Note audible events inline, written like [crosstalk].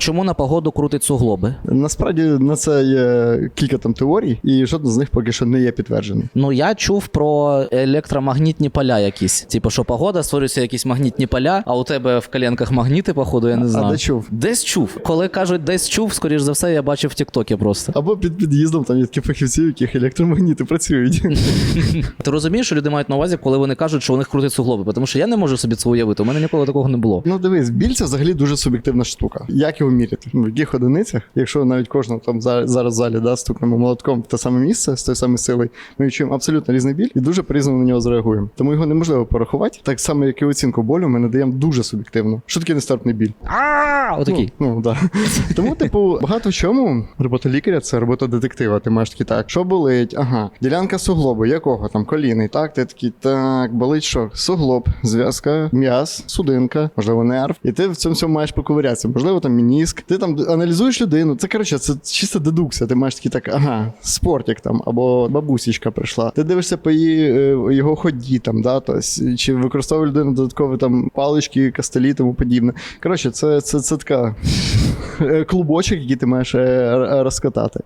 Чому на погоду крутить суглоби? Насправді на це є кілька там теорій, і жодна з них поки що не є підтверджений. Ну я чув про електромагнітні поля якісь. Типу, що погода створюються якісь магнітні поля, а у тебе в коленках магніти, походу, я не знаю. А де чув? Десь чув. Коли кажуть, десь чув, скоріш за все, я бачив в Тіктокі просто. Або під під'їздом там є такі фахівці, у яких електромагніти працюють. [laughs] Ти розумієш, що люди мають на увазі, коли вони кажуть, що у них крутить суглоби? Тому що я не можу собі це уявити. У мене ніколи такого не було. Ну дивись, біль це взагалі дуже суб'єктивна штука. Як його міряти? Ну, в яких одиницях, якщо навіть кожного там за- зараз в залі да, стукнемо молотком в те саме місце з тою самою силою, ми відчуємо абсолютно різний біль і дуже по-різному на нього зреагуємо. Тому його неможливо порахувати. Так само, як і оцінку болю, ми надаємо дуже суб'єктивно. Що таке нестерпний біль? Отакий. Ну, ну да. [laughs] Тому, типу, багато в чому робота лікаря це робота детектива. Ти маєш такий так, що болить? Ага, ділянка суглобу, якого там коліний, так? Ти такий, так, болить що? Суглоб, зв'язка, м'яз, судинка, можливо, нерв. І ти в цьому всьому маєш поковирятися. Можливо, там мініск. Ти там аналізуєш людину. Це коротше, це чисто дедукція. Ти маєш такий так, ага, спортик там, або бабусічка прийшла. Ти дивишся по її е, його ході, там, да, тобто, чи використовує людина додаткові там палички, кастелі, тому подібне. Коротше, це, це, це така е, клубочок, який ти маєш е, розкатати.